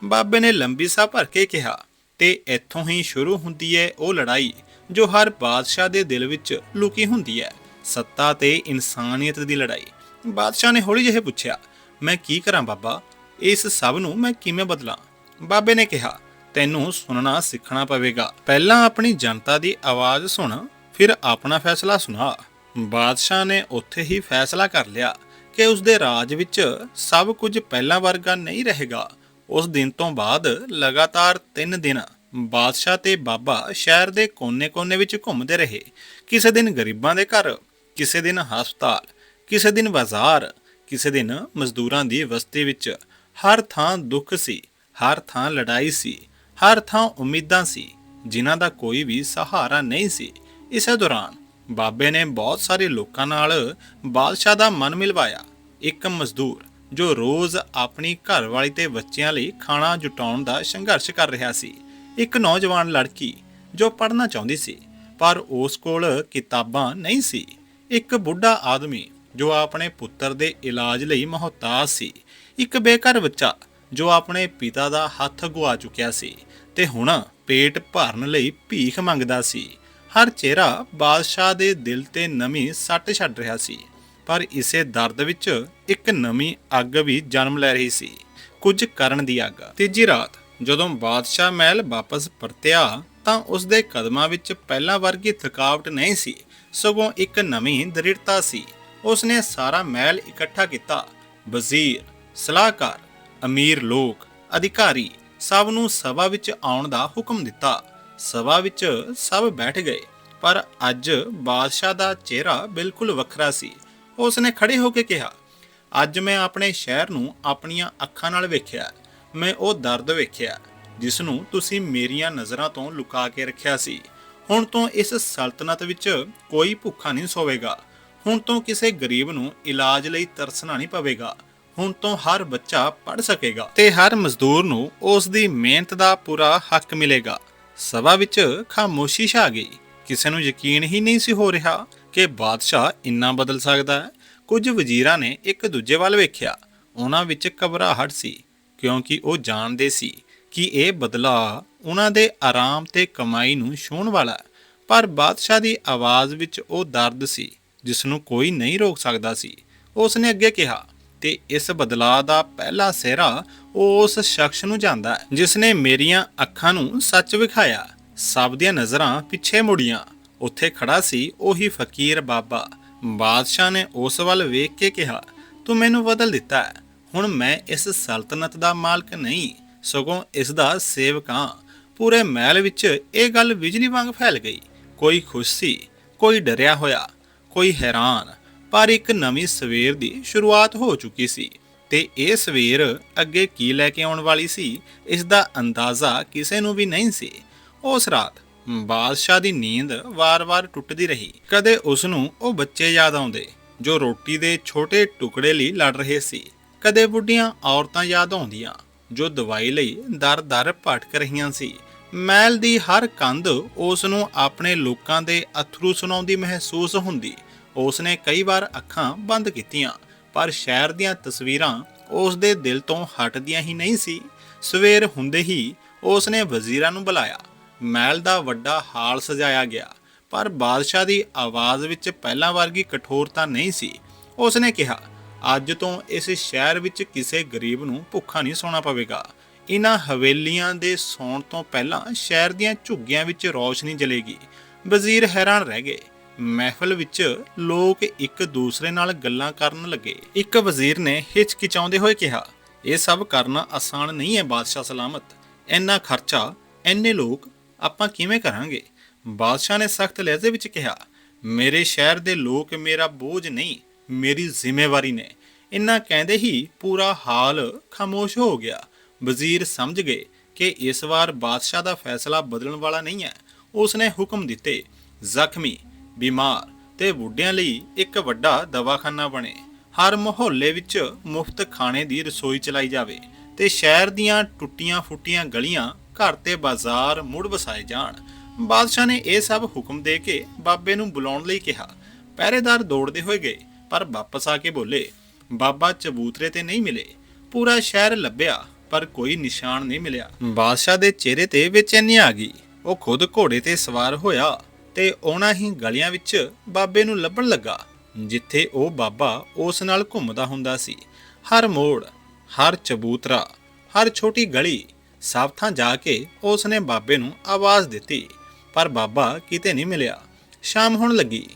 ਬਾਬੇ ਨੇ ਲੰਬੀ ਸਾਹ ਭਰ ਕੇ ਕਿਹਾ, ਤੇ ਇੱਥੋਂ ਹੀ ਸ਼ੁਰੂ ਹੁੰਦੀ ਹੈ ਉਹ ਲੜਾਈ ਜੋ ਹਰ ਬਾਦਸ਼ਾਹ ਦੇ ਦਿਲ ਵਿੱਚ ਲੁਕੀ ਹੁੰਦੀ ਹੈ ਸੱਤਾ ਤੇ ਇਨਸਾਨੀਅਤ ਦੀ ਲੜਾਈ। ਬਾਦਸ਼ਾਹ ਨੇ ਹੌਲੀ ਜਿਹੇ ਪੁੱਛਿਆ, ਮੈਂ ਕੀ ਕਰਾਂ ਬਾਬਾ? ਇਸ ਸਭ ਨੂੰ ਮੈਂ ਕਿਵੇਂ ਬਦਲਾਂ? ਬਾਬੇ ਨੇ ਕਿਹਾ, ਤੈਨੂੰ ਸੁਣਨਾ ਸਿੱਖਣਾ ਪਵੇਗਾ। ਪਹਿਲਾਂ ਆਪਣੀ ਜਨਤਾ ਦੀ ਆਵਾਜ਼ ਸੁਣ, ਫਿਰ ਆਪਣਾ ਫੈਸਲਾ ਸੁਣਾ। ਬਾਦਸ਼ਾਹ ਨੇ ਉੱਥੇ ਹੀ ਫੈਸਲਾ ਕਰ ਲਿਆ। ਕਿ ਉਸ ਦੇ ਰਾਜ ਵਿੱਚ ਸਭ ਕੁਝ ਪਹਿਲਾਂ ਵਰਗਾ ਨਹੀਂ ਰਹੇਗਾ, ਉਸ ਦਿਨ ਤੋਂ ਬਾਅਦ ਲਗਾਤਾਰ 3 ਦਿਨ ਬਾਦਸ਼ਾਹ ਤੇ ਬਾਬਾ ਸ਼ਹਿਰ ਦੇ ਕੋਨੇ-ਕੋਨੇ ਵਿੱਚ ਘੁੰਮਦੇ ਰਹੇ। ਕਿਸੇ ਦਿਨ ਗਰੀਬਾਂ ਦੇ ਘਰ, ਕਿਸੇ ਦਿਨ ਹਸਪਤਾਲ, ਕਿਸੇ ਦਿਨ ਬਾਜ਼ਾਰ, ਕਿਸੇ ਦਿਨ ਮਜ਼ਦੂਰਾਂ ਦੀ ਵਸਤੀ ਵਿੱਚ। ਹਰ ਥਾਂ ਦੁੱਖ ਸੀ, ਹਰ ਥਾਂ ਲੜਾਈ ਸੀ, ਹਰ ਥਾਂ ਉਮੀਦਾਂ ਸੀ, ਜਿਨ੍ਹਾਂ ਦਾ ਕੋਈ ਵੀ ਸਹਾਰਾ ਨਹੀਂ ਸੀ। ਇਸੇ ਦੌਰਾਨ ਬਾਬੇ ਨੇ ਬਹੁਤ ਸਾਰੇ ਲੋਕਾਂ ਨਾਲ ਬਾਦਸ਼ਾਹ ਦਾ ਮਨ ਮਿਲਵਾਇਆ। ਇੱਕ ਮਜ਼ਦੂਰ ਜੋ ਰੋਜ਼ ਆਪਣੀ ਘਰਵਾਲੀ ਤੇ ਬੱਚਿਆਂ ਲਈ ਖਾਣਾ ਜੁਟਾਉਣ ਦਾ ਸੰਘਰਸ਼ ਕਰ ਰਿਹਾ ਸੀ। ਇੱਕ ਨੌਜਵਾਨ ਲੜਕੀ ਜੋ ਪੜ੍ਹਨਾ ਚਾਹੁੰਦੀ ਸੀ, ਪਰ ਉਸ ਕੋਲ ਕਿਤਾਬਾਂ ਨਹੀਂ ਸੀ। ਇੱਕ ਬੁੱਢਾ ਆਦਮੀ ਜੋ ਆਪਣੇ ਪੁੱਤਰ ਦੇ ਇਲਾਜ ਲਈ ਮੁਹਤਾਜ ਸੀ। ਇੱਕ ਬੇਘਰ ਬੱਚਾ ਜੋ ਆਪਣੇ ਪਿਤਾ ਦਾ ਹੱਥ ਗੁਆ ਚੁੱਕਿਆ ਸੀ ਤੇ ਹੁਣ ਪੇਟ ਭਰਨ ਲਈ ਭੀਖ ਮੰਗਦਾ ਸੀ। ਹਰ ਚਿਹਰਾ ਬਾਦਸ਼ਾਹ ਦੇ ਦਿਲ ਤੇ ਨਵੀਂ ਸੱਟ ਛੱਡ ਰਿਹਾ ਸੀ। ਪਰ ਇਸੇ ਦਰਦ ਵਿੱਚ ਇੱਕ ਨਵੀਂ ਅੱਗ ਵੀ ਜਨਮ ਲੈ ਰਹੀ ਸੀ। ਕੁਝ ਕਰਨ ਦੀ ਅੱਗ। ਤੀਜੀ ਰਾਤ, ਜਦੋਂ ਬਾਦਸ਼ਾਹ ਮਹਿਲ ਵਾਪਸ ਪਰਤਿਆ, ਤਾਂ ਉਸ ਦੇ ਕਦਮਾਂ ਵਿੱਚ ਪਹਿਲਾਂ ਵਰਗੀ ਥਕਾਵਟ ਨਹੀਂ ਸੀ। ਸਗੋਂ ਇੱਕ ਨਵੀਂ ਦ੍ਰਿੜਤਾ ਸੀ। ਉਸ ਨੇ ਸਾਰਾ ਮਹਿਲ ਇਕੱਠਾ ਕੀਤਾ। ਵਜ਼ੀਰ, ਸਲਾਹਕਾਰ, ਅਮੀਰ ਲੋਕ, ਅਧਿਕਾਰੀ ਸਭ ਨੂੰ ਸਭਾ ਵਿੱਚ ਆਉਣ ਦਾ ਹੁਕਮ ਦਿੱਤਾ। ਸਭਾ ਵਿੱਚ ਸਭ ਬੈਠ ਗਏ। ਪਰ ਅੱਜ ਬਾਦਸ਼ਾਹ ਦਾ ਚਿਹਰਾ ਬਿਲਕੁਲ ਵੱਖਰਾ ਸੀ। ਉਸ ਨੇ ਖੜੇ ਹੋ ਕੇ ਕਿਹਾ, ਅੱਜ ਮੈਂ ਆਪਣੇ ਸ਼ਹਿਰ ਨੂੰ ਆਪਣੀਆਂ ਅੱਖਾਂ ਨਾਲ ਵੇਖਿਆ ਮੈਂ ਉਹ ਦਰਦ ਵੇਖਿਆ ਜਿਸ ਨੂੰ ਤੁਸੀਂ ਮੇਰੀਆਂ ਨਜ਼ਰਾਂ ਤੋਂ ਲੁਕਾ ਕੇ ਰੱਖਿਆ ਸੀ। ਹੁਣ ਤੋਂ ਇਸ ਸਲਤਨਤ ਵਿੱਚ ਕੋਈ ਭੁੱਖਾ ਨਹੀਂ ਸੋਵੇਗਾ। ਹੁਣ ਤੋਂ ਕਿਸੇ ਗਰੀਬ ਨੂੰ ਇਲਾਜ ਲਈ ਤਰਸਣਾ ਨਹੀਂ ਪਵੇਗਾ। ਹੁਣ ਤੋਂ ਹਰ ਬੱਚਾ ਪੜ ਸਕੇਗਾ ਤੇ ਹਰ ਮਜ਼ਦੂਰ ਨੂੰ ਉਸ ਦੀ ਮਿਹਨਤ ਦਾ ਪੂਰਾ ਹੱਕ ਮਿਲੇਗਾ। ਸਭਾ ਵਿੱਚ ਖਾਮੋਸ਼ੀ ਛਾ ਗਈ। ਕਿਸੇ ਨੂੰ ਯਕੀਨ ਹੀ ਨਹੀਂ ਸੀ ਹੋ ਰਿਹਾ। ਕਿ ਬਾਦਸ਼ਾਹ ਇੰਨਾ ਬਦਲ ਸਕਦਾ ਹੈ? ਕੁਝ ਵਜ਼ੀਰਾਂ ਨੇ ਇੱਕ ਦੂਜੇ ਵੱਲ ਵੇਖਿਆ। ਉਹਨਾਂ ਵਿੱਚ ਘਬਰਾਹਟ ਸੀ, ਕਿਉਂਕਿ ਉਹ ਜਾਣਦੇ ਸੀ ਕਿ ਇਹ ਬਦਲਾ ਉਹਨਾਂ ਦੇ ਆਰਾਮ ਤੇ ਕਮਾਈ ਨੂੰ ਛੂਹਣ ਵਾਲਾ ਪਰ ਬਾਦਸ਼ਾਹ ਦੀ ਆਵਾਜ਼ ਵਿੱਚ ਉਹ ਦਰਦ ਸੀ, ਜਿਸ ਨੂੰ ਕੋਈ ਨਹੀਂ ਰੋਕ ਸਕਦਾ ਸੀ। ਉਸ ਨੇ ਅੱਗੇ ਕਿਹਾ, ਤੇ ਇਸ ਬਦਲਾਅ ਦਾ ਪਹਿਲਾ ਸਿਹਰਾ ਉਸ ਸ਼ਖਸ ਨੂੰ ਜਾਂਦਾ ਹੈ, ਜਿਸ ਨੇ ਮੇਰੀਆਂ ਅੱਖਾਂ ਨੂੰ ਸੱਚ ਵਿਖਾਇਆ, ਸਭ ਦੀਆਂ ਨਜ਼ਰਾਂ ਪਿੱਛੇ ਮੁੜੀਆਂ। ਉੱਥੇ ਖੜਾ ਸੀ, ਉਹੀ ਫਕੀਰ ਬਾਬਾ ਬਾਦਸ਼ਾਹ ਨੇ ਉਸ ਵੱਲ ਵੇਖ ਕੇ ਕਿਹਾ, ਤੂੰ ਮੈਨੂੰ ਬਦਲ ਦਿੱਤਾ ਹੁਣ ਮੈਂ ਇਸ ਸਲਤਨਤ ਦਾ ਮਾਲਕ ਨਹੀਂ, ਸਗੋਂ ਇਸ ਦਾ ਸੇਵਕ ਹਾਂ। ਪੂਰੇ ਮਹਿਲ ਵਿੱਚ ਇਹ ਗੱਲ ਬਿਜਲੀ ਵਾਂਗ ਫੈਲ ਗਈ। ਕੋਈ ਖੁਸ਼ ਸੀ, ਕੋਈ ਡਰਿਆ ਹੋਇਆ, ਕੋਈ ਹੈਰਾਨ, ਪਰ ਇੱਕ ਨਵੀਂ ਸਵੇਰ ਦੀ ਸ਼ੁਰੂਆਤ ਹੋ ਚੁੱਕੀ ਸੀ। ਤੇ ਇਹ ਸਵੇਰ ਅੱਗੇ ਕੀ ਲੈ ਕੇ ਆਉਣ ਵਾਲੀ ਸੀ, ਇਸ ਦਾ ਅੰਦਾਜ਼ਾ ਕਿਸੇ ਨੂੰ ਵੀ ਨਹੀਂ ਸੀ। ਉਸ ਰਾਤ ਬਾਦਸ਼ਾਹ ਦੀ ਨੀਂਦ ਵਾਰ-ਵਾਰ ਟੁੱਟਦੀ ਰਹੀ। ਕਦੇ ਉਸ ਨੂੰ ਉਹ ਬੱਚੇ ਯਾਦ ਆਉਂਦੇ, ਜੋ ਰੋਟੀ ਦੇ ਛੋਟੇ ਟੁਕੜੇ ਲਈ ਲੜ ਰਹੇ ਸੀ। ਕਦੇ ਬੁੱਢੀਆਂ ਔਰਤਾਂ ਯਾਦ ਆਉਂਦੀਆਂ, ਜੋ ਦਵਾਈ ਲਈ ਦਰ-ਦਰ ਭਟਕ ਰਹੀਆਂ ਸੀ। ਮਹਿਲ ਦੀ ਹਰ ਕੰਧ ਉਸ ਨੂੰ ਆਪਣੇ ਲੋਕਾਂ ਦੇ ਅਥਰੂ ਸੁਣਾਉਂਦੀ ਮਹਿਸੂਸ ਹੁੰਦੀ। ਉਸ ਨੇ ਕਈ ਵਾਰ ਅੱਖਾਂ ਬੰਦ ਕੀਤੀਆਂ, ਪਰ ਸ਼ਹਿਰ ਦੀਆਂ ਤਸਵੀਰਾਂ ਉਸ ਦੇ ਦਿਲ ਤੋਂ ਹਟਦੀਆਂ ਹੀ ਨਹੀਂ ਸੀ। ਸਵੇਰ ਹੁੰਦੇ ਹੀ ਉਸ ਨੇ ਵਜ਼ੀਰਾਂ ਨੂੰ ਬੁਲਾਇਆ। ਮਹਿਲ ਦਾ ਵੱਡਾ ਹਾਲ ਸਜਾਇਆ ਗਿਆ, ਪਰ ਬਾਦਸ਼ਾਹ ਦੀ ਆਵਾਜ਼ ਵਿੱਚ ਪਹਿਲਾਂ ਵਰਗੀ ਕਠੋਰਤਾ ਨਹੀਂ ਸੀ। ਉਸ ਨੇ ਕਿਹਾ, ਅੱਜ ਤੋਂ ਇਸ ਸ਼ਹਿਰ ਵਿੱਚ ਕਿਸੇ ਗਰੀਬ ਨੂੰ ਭੁੱਖਾ ਨਹੀਂ ਸੌਣਾ ਪਵੇਗਾ। ਇਹਨਾਂ ਹਵੇਲੀਆਂ ਦੇ ਸੌਣ ਤੋਂ ਪਹਿਲਾਂ ਸ਼ਹਿਰ ਦੀਆਂ ਝੁੱਗੀਆਂ ਵਿੱਚ ਰੌਸ਼ਨੀ ਜਲੇਗੀ। ਵਜ਼ੀਰ ਹੈਰਾਨ ਰਹਿ ਗਏ। ਮਹਿਫਲ ਵਿੱਚ ਲੋਕ ਇੱਕ ਦੂਸਰੇ ਨਾਲ ਗੱਲਾਂ ਕਰਨ ਲੱਗੇ। ਇੱਕ ਵਜ਼ੀਰ ਨੇ ਹਿਚਕਿਚਾਉਂਦੇ ਹੋਏ ਕਿਹਾ, ਇਹ ਸਭ ਕਰਨਾ ਆਸਾਨ ਨਹੀਂ ਹੈ ਬਾਦਸ਼ਾਹ ਸਲਾਮਤ। ਇੰਨਾ ਖਰਚਾ, ਇੰਨੇ ਲੋਕ ਆਪਾਂ ਕਿਵੇਂ ਕਰਾਂਗੇ? ਬਾਦਸ਼ਾਹ ਨੇ ਸਖਤ ਲਹਿਜ਼ੇ ਵਿੱਚ ਕਿਹਾ, ਮੇਰੇ ਸ਼ਹਿਰ ਦੇ ਲੋਕ ਮੇਰਾ ਬੋਝ ਨਹੀਂ, ਮੇਰੀ ਜ਼ਿੰਮੇਵਾਰੀ ਨੇ। ਇੰਨਾ ਕਹਿੰਦੇ ਹੀ ਪੂਰਾ ਹਾਲ ਖਾਮੋਸ਼ ਹੋ ਗਿਆ। ਵਜ਼ੀਰ ਸਮਝ ਗਏ ਕਿ ਇਸ ਵਾਰ ਬਾਦਸ਼ਾਹ ਦਾ ਫੈਸਲਾ ਬਦਲਣ ਵਾਲਾ ਨਹੀਂ ਹੈ। ਉਸ ਨੇ ਹੁਕਮ ਦਿੱਤੇ, ਜ਼ਖਮੀ, ਬਿਮਾਰ ਤੇ ਬੁੱਢਿਆਂ ਲਈ ਇੱਕ ਵੱਡਾ ਦਵਾਖਾਨਾ ਬਣੇ। ਹਰ ਮੁਹੱਲੇ ਵਿੱਚ ਮੁਫਤ ਖਾਣੇ ਦੀ ਰਸੋਈ ਚਲਾਈ ਜਾਵੇ ਤੇ ਸ਼ਹਿਰ ਦੀਆਂ ਟੁੱਟੀਆਂ ਫੁੱਟੀਆਂ ਗਲੀਆਂ ਘਰ ਤੇ ਬਾਜ਼ਾਰ ਮੁੜ ਵਸਾਏ ਜਾਣ। ਬਾਦਸ਼ਾਹ ਨੇ ਇਹ ਸਭ ਹੁਕਮ ਦੇ ਕੇ ਬਾਬੇ ਨੂੰ ਬੁਲਾਉਣ ਲਈ ਕਿਹਾ। ਪਹਿਰੇਦਾਰ ਦੌੜਦੇ ਹੋਏ ਗਏ, ਪਰ ਵਾਪਸ ਆ ਕੇ ਬੋਲੇ, ਬਾਬਾ ਚਬੂਤਰੇ ਤੇ ਨਹੀਂ ਮਿਲੇ। ਪੂਰਾ ਸ਼ਹਿਰ ਲੱਭਿਆ, ਪਰ ਕੋਈ ਨਿਸ਼ਾਨ ਨਹੀਂ ਮਿਲਿਆ। ਬਾਦਸ਼ਾਹ ਦੇ ਚਿਹਰੇ ਤੇ ਬੇਚੈਨੀ ਆ ਗਈ। ਉਹ ਖੁਦ ਘੋੜੇ ਤੇ ਸਵਾਰ ਹੋਇਆ ਤੇ ਉਹਨਾਂ ਹੀ ਗਲੀਆਂ ਵਿੱਚ ਬਾਬੇ ਨੂੰ ਲੱਭਣ ਲੱਗਾ, ਜਿੱਥੇ ਉਹ ਬਾਬਾ ਉਸ ਨਾਲ ਘੁੰਮਦਾ ਹੁੰਦਾ ਸੀ। ਹਰ ਮੋੜ, ਹਰ ਚਬੂਤਰਾ, ਹਰ ਛੋਟੀ ਗਲੀ ਸਭ ਥਾਂ ਜਾ ਕੇ ਉਸ ਨੇ ਬਾਬੇ ਨੂੰ ਆਵਾਜ਼ ਦਿੱਤੀ, ਪਰ ਬਾਬਾ ਕਿਤੇ ਨਹੀਂ ਮਿਲਿਆ। ਸ਼ਾਮ ਹੋਣ ਲੱਗੀ।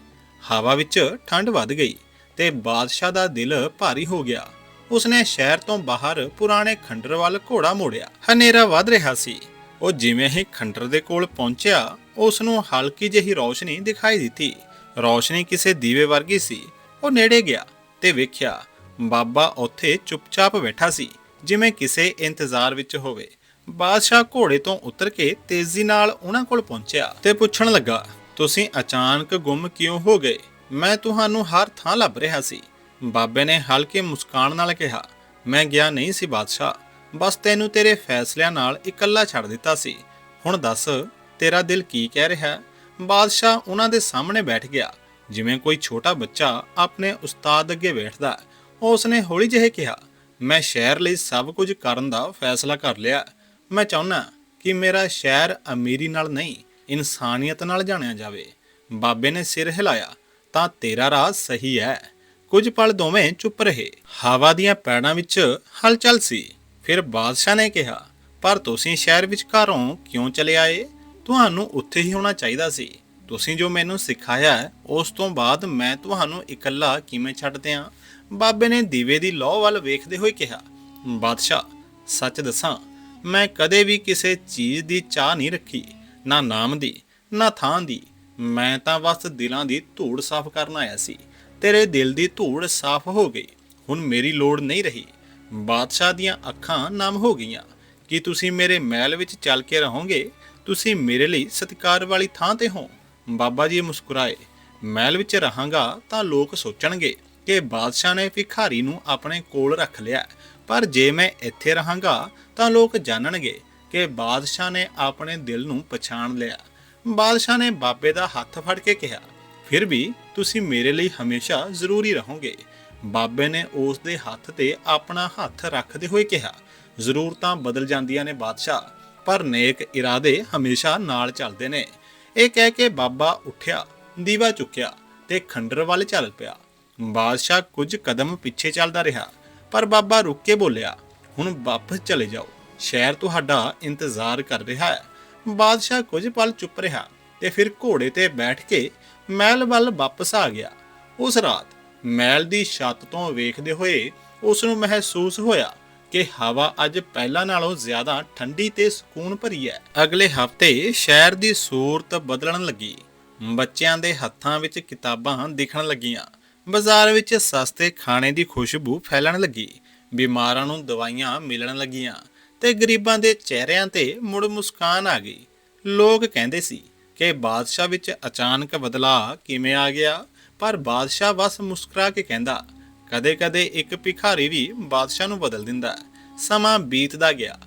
ਹਵਾ ਵਿੱਚ ਠੰਡ ਵੱਧ ਗਈ ਤੇ ਬਾਦਸ਼ਾਹ ਦਾ ਦਿਲ ਭਾਰੀ ਹੋ ਗਿਆ। ਉਸਨੇ ਸ਼ਹਿਰ ਤੋਂ ਬਾਹਰ ਪੁਰਾਣੇ ਖੰਡਰ ਵੱਲ ਘੋੜਾ ਮੋੜਿਆ। ਹਨੇਰਾ ਵੱਧ ਰਿਹਾ ਸੀ। ਉਹ ਜਿਵੇਂ ਹੀ ਖੰਡਰ ਦੇ ਕੋਲ ਪਹੁੰਚਿਆ ਉਸ ਨੂੰ ਹਲਕੀ ਜਿਹੀ ਰੌਸ਼ਨੀ ਦਿਖਾਈ ਦਿੱਤੀ। ਰੌਸ਼ਨੀ ਕਿਸੇ ਦੀਵੇ ਵਰਗੀ ਸੀ। ਉਹ ਨੇੜੇ ਗਿਆ ਤੇ ਵੇਖਿਆ, ਬਾਬਾ ਉੱਥੇ ਚੁੱਪਚਾਪ ਬੈਠਾ ਸੀ, ਜਿਵੇਂ ਕਿਸੇ ਇੰਤਜ਼ਾਰ ਵਿੱਚ ਹੋਵੇ। ਬਾਦਸ਼ਾਹ ਘੋੜੇ ਤੋਂ ਉਤਰ ਕੇ ਤੇਜ਼ੀ ਨਾਲ ਉਹਨਾਂ ਕੋਲ ਪਹੁੰਚਿਆ ਤੇ ਪੁੱਛਣ ਲੱਗਾ, ਤੁਸੀਂ ਅਚਾਨਕ ਗੁੰਮ ਕਿਉਂ ਹੋ ਗਏ? ਮੈਂ ਤੁਹਾਨੂੰ ਹਰ ਥਾਂ ਲੱਭ ਰਿਹਾ ਸੀ। ਬਾਬੇ ਨੇ ਹਲਕੇ ਮੁਸਕਾਨ ਨਾਲ ਕਿਹਾ, ਮੈਂ ਗਿਆ ਨਹੀਂ ਸੀ ਬਾਦਸ਼ਾਹ। ਬਸ ਤੈਨੂੰ ਤੇਰੇ ਫੈਸਲਿਆਂ ਨਾਲ ਇਕੱਲਾ ਛੱਡ ਦਿੱਤਾ ਸੀ। ਹੁਣ ਦੱਸ, ਤੇਰਾ ਦਿਲ ਕੀ ਕਹਿ ਰਿਹਾ? ਬਾਦਸ਼ਾਹ ਉਹਨਾਂ ਦੇ ਸਾਹਮਣੇ ਬੈਠ ਗਿਆ। ਜਿਵੇਂ ਕੋਈ ਛੋਟਾ ਬੱਚਾ ਆਪਣੇ ਉਸਤਾਦ ਅੱਗੇ ਬੈਠਦਾ ਹੈ। ਉਸਨੇ ਹੌਲੀ ਜਿਹੇ ਕਿਹਾ, ਮੈਂ ਸ਼ਹਿਰ ਲਈ ਸਭ ਕੁਝ ਕਰਨ ਦਾ ਫੈਸਲਾ ਕਰ ਲਿਆ। ਮੈਂ ਚਾਹੁੰਦਾ ਕਿ ਮੇਰਾ ਸ਼ਹਿਰ ਅਮੀਰੀ ਨਾਲ ਨਹੀਂ, ਇਨਸਾਨੀਅਤ ਨਾਲ ਜਾਣਿਆ ਜਾਵੇ। ਬਾਬੇ ਨੇ ਸਿਰ ਹਿਲਾਇਆ, ਤਾਂ ਤੇਰਾ ਰਾਹ ਸਹੀ ਹੈ ਕੁਝ ਪਲ ਦੋਵੇਂ ਚੁੱਪ ਰਹੇ। ਹਵਾ ਦੀਆਂ ਪੈੜਾਂ ਵਿੱਚ ਹਲਚਲ ਸੀ। ਫਿਰ ਬਾਦਸ਼ਾਹ ਨੇ ਕਿਹਾ, ਪਰ ਤੁਸੀਂ ਸ਼ਹਿਰ ਵਿੱਚ ਘਰੋਂ ਕਿਉਂ ਚਲੇ ਆਏ? ਤੁਹਾਨੂੰ ਉੱਥੇ ਹੀ ਹੋਣਾ ਚਾਹੀਦਾ ਸੀ। ਤੁਸੀਂ ਜੋ ਮੈਨੂੰ ਸਿਖਾਇਆ ਉਸ ਤੋਂ ਬਾਅਦ ਮੈਂ ਤੁਹਾਨੂੰ ਇਕੱਲਾ ਕਿਵੇਂ ਛੱਡ ਦਿਆਂ ਬਾਬੇ ਨੇ ਦੀਵੇ ਦੀ ਲੌ ਵੱਲ ਵੇਖਦੇ ਹੋਏ ਕਿਹਾ, ਬਾਦਸ਼ਾਹ, ਸੱਚ ਦੱਸਾਂ ਮੈਂ ਕਦੇ ਵੀ ਕਿਸੇ ਚੀਜ਼ ਦੀ ਚਾਹ ਨਹੀਂ ਰੱਖੀ, ਨਾ ਨਾਮ ਦੀ, ਨਾ ਥਾਂ ਦੀ। ਮੈਂ ਤਾਂ ਬਸ ਦਿਲਾਂ ਦੀ ਧੂੜ ਸਾਫ਼ ਕਰਨ ਆਇਆ ਸੀ। ਤੇਰੇ ਦਿਲ ਦੀ ਧੂੜ ਸਾਫ਼ ਹੋ ਗਈ। ਹੁਣ ਮੇਰੀ ਲੋੜ ਨਹੀਂ ਰਹੀ। ਬਾਦਸ਼ਾਹ ਦੀਆਂ ਅੱਖਾਂ ਨਮ ਹੋ ਗਈਆਂ। ਕਿ ਤੁਸੀਂ ਮੇਰੇ ਮਹਿਲ ਵਿੱਚ ਚੱਲ ਕੇ ਰਹੋਗੇ? ਤੁਸੀਂ ਮੇਰੇ ਲਈ ਸਤਿਕਾਰ ਵਾਲੀ ਥਾਂ ਤੇ ਹੋ। ਬਾਬਾ ਜੀ ਮੁਸਕਰਾਏ, ਮਹਿਲ ਵਿੱਚ ਰਹਾਂਗਾ ਤਾਂ ਲੋਕ ਸੋਚਣਗੇ ਕਿ ਬਾਦਸ਼ਾਹ ਨੇ ਭਿਖਾਰੀ ਨੂੰ ਆਪਣੇ ਕੋਲ ਰੱਖ ਲਿਆ। ਪਰ ਜੇ ਮੈਂ ਇੱਥੇ ਰਹਾਂਗਾ, ਤਾਂ ਲੋਕ ਜਾਣਨਗੇ ਕਿ ਬਾਦਸ਼ਾਹ ਨੇ ਆਪਣੇ ਦਿਲ ਨੂੰ ਪਛਾਣ ਲਿਆ। ਬਾਦਸ਼ਾਹ ਨੇ ਬਾਬੇ ਦਾ ਹੱਥ ਫੜ ਕੇ ਕਿਹਾ, ਫਿਰ ਵੀ ਤੁਸੀਂ ਮੇਰੇ ਲਈ ਹਮੇਸ਼ਾ ਜ਼ਰੂਰੀ ਰਹੋਗੇ। ਬਾਬੇ ਨੇ ਉਸ ਦੇ ਹੱਥ ਤੇ ਆਪਣਾ ਹੱਥ ਰੱਖਦੇ ਹੋਏ ਕਿਹਾ, ਜ਼ਰੂਰਤਾਂ ਬਦਲ ਜਾਂਦੀਆਂ ਨੇ ਬਾਦਸ਼ਾਹ, ਪਰ ਨੇਕ ਇਰਾਦੇ ਹਮੇਸ਼ਾ ਨਾਲ ਚੱਲਦੇ ਨੇ। ਇਹ ਕਹਿ ਕੇ ਬਾਬਾ ਉੱਠਿਆ, ਦੀਵਾ ਚੁੱਕਿਆ ਤੇ ਖੰਡਰ ਵੱਲ ਚੱਲ ਪਿਆ। ਬਾਦਸ਼ਾਹ ਕੁਝ ਕਦਮ ਪਿੱਛੇ ਚੱਲਦਾ ਰਿਹਾ। ਪਰ ਬਾਬਾ ਰੁਕ ਕੇ ਬੋਲਿਆ, ਹੁਣ ਵਾਪਸ ਚਲੇ ਜਾਓ। ਸ਼ਹਿਰ ਤੁਹਾਡਾ ਇੰਤਜ਼ਾਰ ਕਰ ਰਿਹਾ ਹੈ। ਬਾਦਸ਼ਾਹ ਕੁਝ ਪਲ ਚੁੱਪ ਰਿਹਾ ਤੇ ਫਿਰ ਘੋੜੇ ਤੇ ਬੈਠ ਕੇ ਮਹਿਲ ਵੱਲ ਵਾਪਸ ਆ ਗਿਆ। ਉਸ ਰਾਤ ਮਹਿਲ ਦੀ ਛੱਤ ਤੋਂ ਵੇਖਦੇ ਹੋਏ ਉਸ ਨੂੰ ਮਹਿਸੂਸ ਹੋਇਆ ਕਿ ਹਵਾ ਅੱਜ ਪਹਿਲਾਂ ਨਾਲੋਂ ਜ਼ਿਆਦਾ ਠੰਡੀ ਤੇ ਸਕੂਨ ਭਰੀ ਹੈ। ਅਗਲੇ ਹਫ਼ਤੇ ਸ਼ਹਿਰ ਦੀ ਸੂਰਤ ਬਦਲਣ ਲੱਗੀ। ਬੱਚਿਆਂ ਦੇ ਹੱਥਾਂ ਵਿੱਚ ਕਿਤਾਬਾਂ ਦਿਖਣ ਲੱਗੀਆਂ। ਬਾਜ਼ਾਰ ਵਿੱਚ ਸਸਤੇ ਖਾਣੇ ਦੀ ਖੁਸ਼ਬੂ ਫੈਲਣ ਲੱਗੀ। ਬਿਮਾਰਾਂ ਨੂੰ ਦਵਾਈਆਂ ਮਿਲਣ ਲੱਗੀਆਂ ਤੇ ਗਰੀਬਾਂ ਦੇ ਚਿਹਰਿਆਂ ਤੇ ਮੁੜ ਮੁਸਕਾਨ ਆ ਗਈ। ਲੋਕ ਕਹਿੰਦੇ ਸੀ ਕਿ ਬਾਦਸ਼ਾਹ ਵਿੱਚ ਅਚਾਨਕ ਬਦਲਾਅ ਕਿਵੇਂ ਆ ਗਿਆ, ਪਰ ਬਾਦਸ਼ਾਹ ਬਸ ਮੁਸਕਰਾ ਕੇ ਕਹਿੰਦਾ, ਕਦੇ-ਕਦੇ ਇੱਕ ਭਿਖਾਰੀ ਵੀ ਬਾਦਸ਼ਾਹ ਨੂੰ ਬਦਲ ਦਿੰਦਾ। ਸਮਾਂ ਬੀਤਦਾ ਗਿਆ,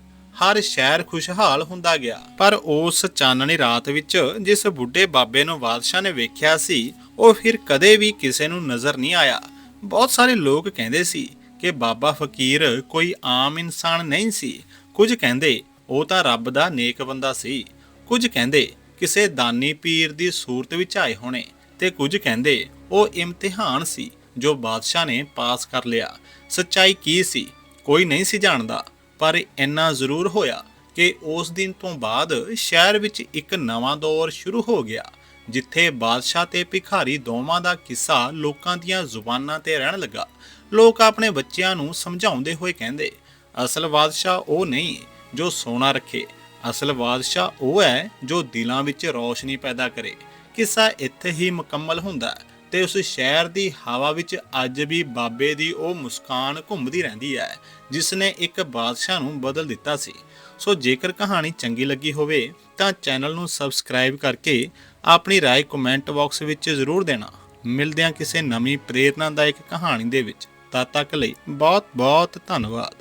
ਹਰ ਸ਼ਹਿਰ ਖੁਸ਼ਹਾਲ ਹੁੰਦਾ ਗਿਆ। ਪਰ ਉਸ ਚਾਨਣੀ ਰਾਤ ਵਿੱਚ ਜਿਸ ਬੁੱਢੇ ਬਾਬੇ ਨੂੰ ਬਾਦਸ਼ਾਹ ਨੇ ਵੇਖਿਆ ਸੀ ਉਹ ਫਿਰ ਕਦੇ ਵੀ ਕਿਸੇ ਨੂੰ ਨਜ਼ਰ ਨਹੀਂ ਆਇਆ। ਬਹੁਤ ਸਾਰੇ ਲੋਕ ਕਹਿੰਦੇ ਸੀ ਕਿ ਬਾਬਾ ਫਕੀਰ ਕੋਈ ਆਮ ਇਨਸਾਨ ਨਹੀਂ ਸੀ। ਕੁਝ ਕਹਿੰਦੇ ਉਹ ਤਾਂ ਰੱਬ ਦਾ ਨੇਕ ਬੰਦਾ ਸੀ। ਕੁਝ ਕਹਿੰਦੇ ਕਿਸੇ ਦਾਨੀ ਪੀਰ ਦੀ ਸੂਰਤ ਵਿੱਚ ਆਏ ਹੋਣੇ ਤੇ ਕੁਝ ਕਹਿੰਦੇ ਉਹ ਇਮਤਿਹਾਨ ਸੀ ਜੋ ਬਾਦਸ਼ਾਹ ਨੇ ਪਾਸ ਕਰ ਲਿਆ। ਸੱਚਾਈ ਕੀ ਸੀ ਕੋਈ ਨਹੀਂ ਸੀ ਜਾਣਦਾ, ਪਰ ਇੰਨਾ ਜ਼ਰੂਰ ਹੋਇਆ ਕਿ ਉਸ ਦਿਨ ਤੋਂ ਬਾਅਦ ਸ਼ਹਿਰ ਵਿੱਚ ਇੱਕ ਨਵਾਂ ਦੌਰ ਸ਼ੁਰੂ ਹੋ ਗਿਆ। ਜਿੱਥੇ ਬਾਦਸ਼ਾਹ ਤੇ ਭਿਖਾਰੀ ਦੋਵਾਂ ਦਾ ਕਿੱਸਾ ਲੋਕਾਂ ਦੀਆਂ ਜ਼ੁਬਾਨਾਂ ਤੇ ਰਹਿਣ ਲੱਗਾ। ਲੋਕ ਆਪਣੇ ਬੱਚਿਆਂ ਨੂੰ ਸਮਝਾਉਂਦੇ ਹੋਏ ਕਹਿੰਦੇ, ਅਸਲ ਬਾਦਸ਼ਾਹ ਉਹ ਨਹੀਂ ਜੋ ਸੋਨਾ ਰੱਖੇ। ਅਸਲ ਬਾਦਸ਼ਾਹ ਉਹ ਹੈ ਜੋ ਦਿਲਾਂ ਵਿੱਚ ਰੌਸ਼ਨੀ ਪੈਦਾ ਕਰੇ। ਕਿੱਸਾ ਇੱਥੇ ਹੀ ਮੁਕੰਮਲ ਹੁੰਦਾ ਤੇ ਉਸ ਸ਼ਹਿਰ ਦੀ ਹਵਾ ਵਿੱਚ ਅੱਜ ਵੀ ਬਾਬੇ ਦੀ ਉਹ ਮੁਸਕਾਨ ਘੁੰਮਦੀ ਰਹਿੰਦੀ ਹੈ ਜਿਸ ਨੇ ਇੱਕ ਬਾਦਸ਼ਾਹ ਨੂੰ ਬਦਲ ਦਿੱਤਾ ਸੀ। ਸੋ ਜੇਕਰ ਕਹਾਣੀ ਚੰਗੀ ਲੱਗੀ ਹੋਵੇ ਤਾਂ ਚੈਨਲ ਨੂੰ ਸਬਸਕ੍ਰਾਈਬ ਕਰਕੇ ਆਪਣੀ رائے ਕਮੈਂਟ ਬਾਕਸ ਵਿੱਚ ਜ਼ਰੂਰ ਦੇਣਾ ਮਿਲਦੇ ਹਾਂ ਕਿਸੇ ਨਵੀਂ ਪ੍ਰੇਰਨਾਦਾਇਕ ਕਹਾਣੀ ਦੇ ਵਿੱਚ ਤਦ ਤੱਕ ਲਈ ਬਹੁਤ ਬਹੁਤ ਧੰਨਵਾਦ